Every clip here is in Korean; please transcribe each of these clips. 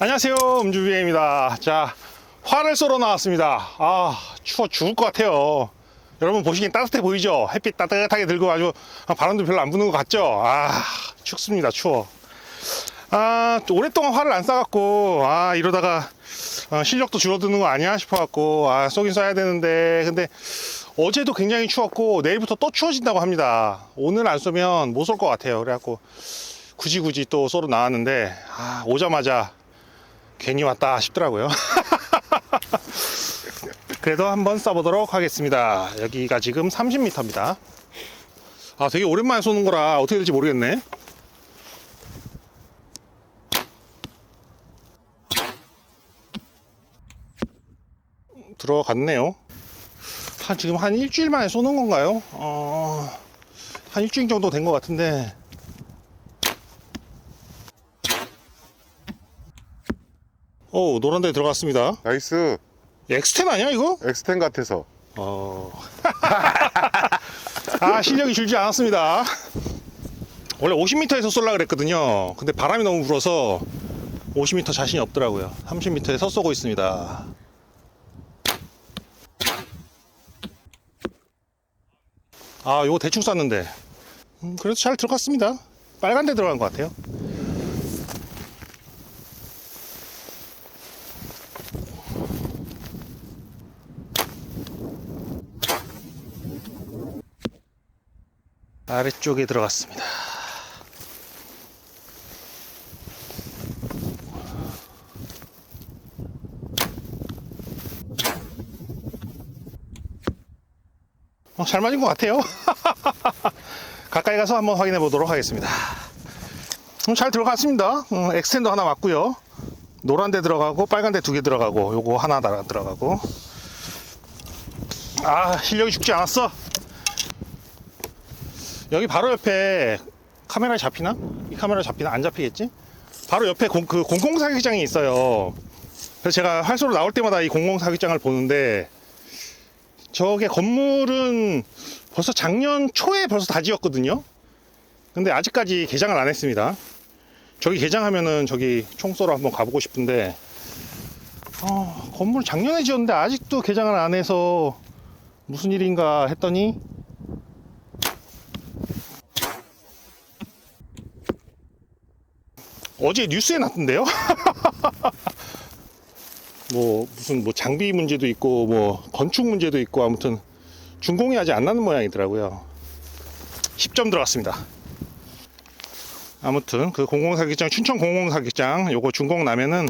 안녕하세요. 음주비행입니다. 자 화를 쏘러 나왔습니다. 아 추워 죽을 것 같아요. 여러분 보시기엔 따뜻해 보이죠? 햇빛 따뜻하게 들고 아주 바람도 별로 안 부는 것 같죠? 아 춥습니다. 추워. 아 오랫동안 화를 안 쏴갖고 아 이러다가 어, 실력도 줄어드는 거 아니야? 싶어갖고 아 쏘긴 쏴야 되는데. 근데 어제도 굉장히 추웠고 내일부터 또 추워진다고 합니다. 오늘 안 쏘면 못 쏠 것 같아요. 그래갖고 굳이 굳이 또 쏘러 나왔는데 아, 오자마자 괜히 왔다 싶더라고요. 그래도 한번 쏴보도록 하겠습니다. 여기가 지금 30m입니다. 아, 되게 오랜만에 쏘는 거라 어떻게 될지 모르겠네. 들어갔네요. 한 지금 한 일주일 만에 쏘는 건가요? 어, 한 일주일 정도 된 것 같은데 오 노란 데 들어갔습니다. 나이스 엑스텐 아니야 이거? 엑스텐 같아서 어. 아 실력이 줄지 않았습니다. 원래 50m에서 쏠라 그랬거든요. 근데 바람이 너무 불어서 50m 자신이 없더라고요. 30m에서 쏘고 있습니다. 아 이거 대충 쐈는데 음, 그래도 잘 들어갔습니다. 빨간 데 들어간 것 같아요. 아래쪽에 들어갔습니다. 어, 잘 맞은 것 같아요. 가까이 가서 한번 확인해 보도록 하겠습니다. 음, 잘 들어갔습니다. 음, 엑스텐더 하나 맞고요. 노란 데 들어가고 빨간 데 두 개 들어가고 요거 하나 다 들어가고 아 실력이 죽지 않았어. 여기 바로 옆에 카메라에 잡히나? 이 카메라 잡히나? 안 잡히겠지? 바로 옆에 공, 그 공공사격장이 있어요. 그래서 제가 활소로 나올 때마다 이 공공사격장을 보는데 저게 건물은 벌써 작년 초에 벌써 다 지었거든요. 근데 아직까지 개장을 안 했습니다. 저기 개장하면은 저기 총 쏘러 한번 가보고 싶은데 어, 건물 작년에 지었는데 아직도 개장을 안 해서 무슨 일인가 했더니 어제 뉴스에 났던데요? 뭐 무슨 뭐 장비 문제도 있고 뭐 건축 문제도 있고 아무튼 준공이 아직 안 나는 모양이더라고요. 10점 들어갔습니다. 아무튼 그 공공사격장 춘천 공공사격장 요거 준공 나면은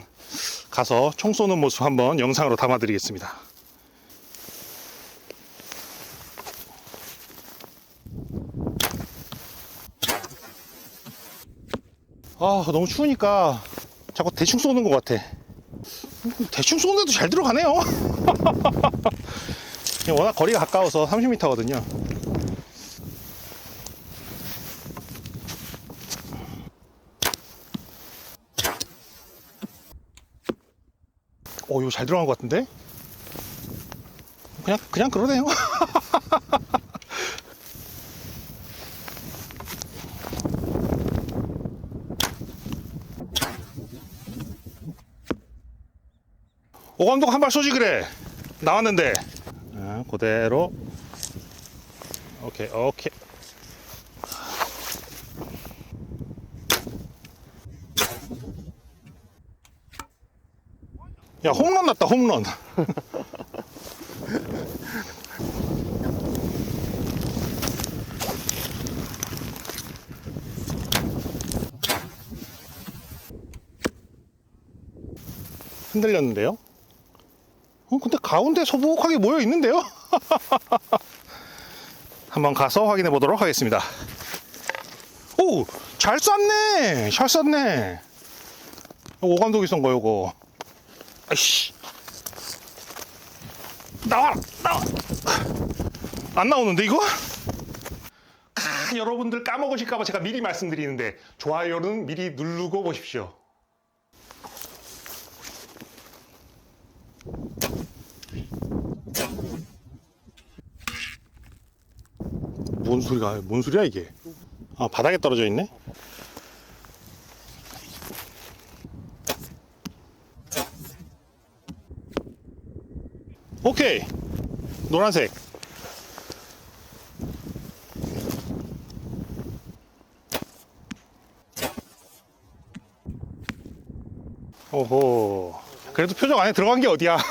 가서 총 쏘는 모습 한번 영상으로 담아드리겠습니다. 아 너무 추우니까 자꾸 대충 쏘는 것 같아. 대충 쏘는데도 잘 들어가네요. 워낙 거리가 가까워서 30m거든요. 오, 이거 잘 들어간 것 같은데? 그냥, 그냥 그러네요. 오 감독 한 발 쏘지 그래. 나왔는데. 아, 그대로. 오케이, 오케이. 야, 홈런 났다, 홈런. 흔들렸는데요? 어, 근데 가운데 소복하게 모여 있는데요? 한번 가서 확인해 보도록 하겠습니다. 오! 잘 쐈네! 잘 쐈네! 오감독이 쏜 거, 요거. 아이씨. 나와! 나와! 안 나오는데, 이거? 아, 여러분들 까먹으실까봐 제가 미리 말씀드리는데, 좋아요는 미리 누르고 보십시오. 뭔 소리가 뭔 소리야 이게? 아 바닥에 떨어져 있네? 오케이. 노란색. 오호. 그래도 표정 안에 들어간 게 어디야?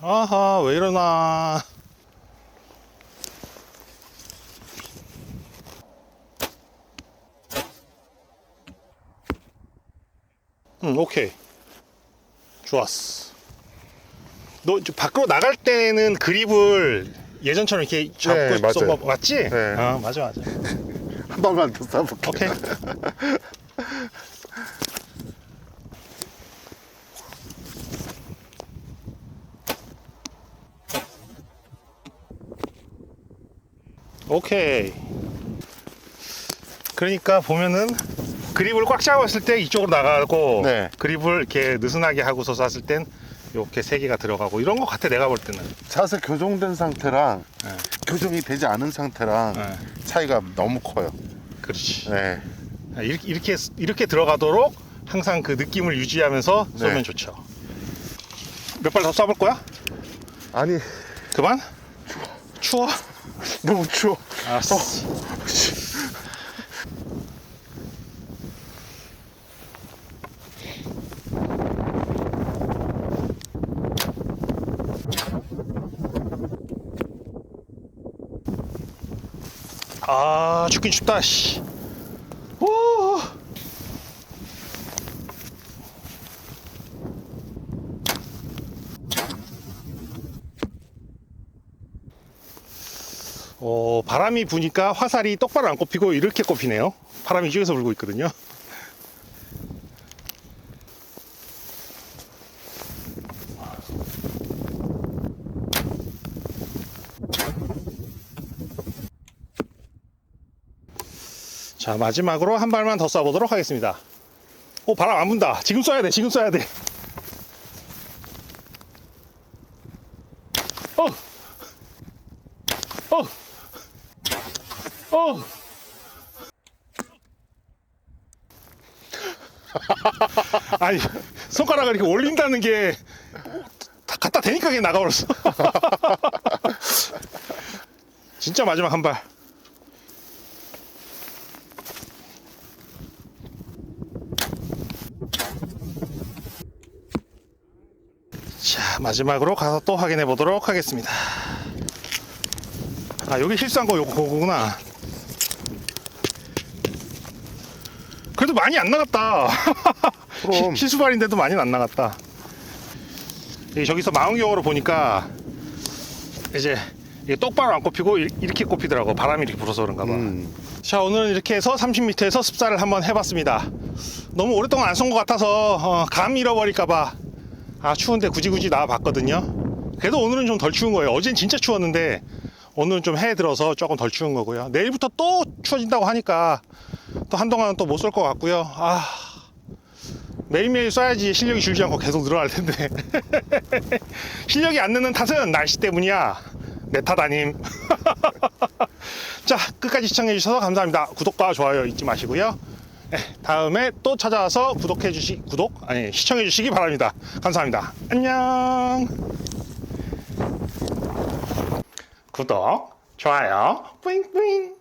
아하, 왜 이러나. 응, 오케이. 좋았어. 너 밖으로 나갈 때는 그립을 예전처럼 이렇게 잡고 네, 맞아요. 거 맞지? 네. 아, 맞아, 맞아. 한 방만 더 쏴볼게요. 오케이. 오케이. 그러니까 보면은 그립을 꽉 잡았을 때 이쪽으로 나가고 네. 그립을 이렇게 느슨하게 하고서 쐈을 땐 이렇게 세 개가 들어가고 이런 것 같아 내가 볼 때는. 자세 교정된 상태랑 네. 교정이 되지 않은 상태랑 네. 차이가 너무 커요. 그렇지. 네. 아, 이렇게 이렇게 이렇게 들어가도록 항상 그 느낌을 유지하면서 쏘면 네. 좋죠. 몇 발 더 쏴볼 거야? 아니 그만? 추워? 너무 추워. 알았어. 아 춥긴 춥다 씨. 오. 어, 바람이 부니까 화살이 똑바로 안 꼽히고 이렇게 꼽히네요. 바람이 이쪽에서 불고 있거든요. 자, 마지막으로 한 발만 더 쏴보도록 하겠습니다. 오, 바람 안 분다. 지금 쏴야 돼, 지금 쏴야 돼. 어! 어! 어! 아니 손가락을 이렇게 올린다는 게다 갖다 대니까 그게 나가버렸어 진짜 마지막 한발 자 마지막으로 가서 또 확인해 보도록 하겠습니다. 아 여기 실수한 거 요거 그거구나. 그래도 많이 안 나갔다. 그럼. 시- 실수발인데도 많이 안 나갔다. 여기 저기서 망원경으로 보니까 이제 이게 똑바로 안 꼽히고 이- 이렇게 꼽히더라고. 바람이 이렇게 불어서 그런가 봐. 음. 자 오늘은 이렇게 해서 30m에서 습사를 한번 해봤습니다 너무 오랫동안 안 쏜 것 같아서 어, 감 잃어버릴까봐. 아 추운데 굳이 굳이 나와봤거든요. 그래도 오늘은 좀 덜 추운 거예요. 어젠 진짜 추웠는데 오늘은 좀 해 들어서 조금 덜 추운 거고요. 내일부터 또 추워진다고 하니까 또 한동안은 또못 쏠 것 같고요. 아 매일매일 쏴야지 실력이 줄지 않고 계속 늘어날 텐데. 실력이 안 느는 탓은 날씨 때문이야. 내 탓 아님. 자 끝까지 시청해 주셔서 감사합니다. 구독과 좋아요 잊지 마시고요. 네, 다음에 또 찾아와서 구독해 주시 구독 아니 시청해 주시기 바랍니다. 감사합니다. 안녕. 구독 좋아요 뿌잉 뿌잉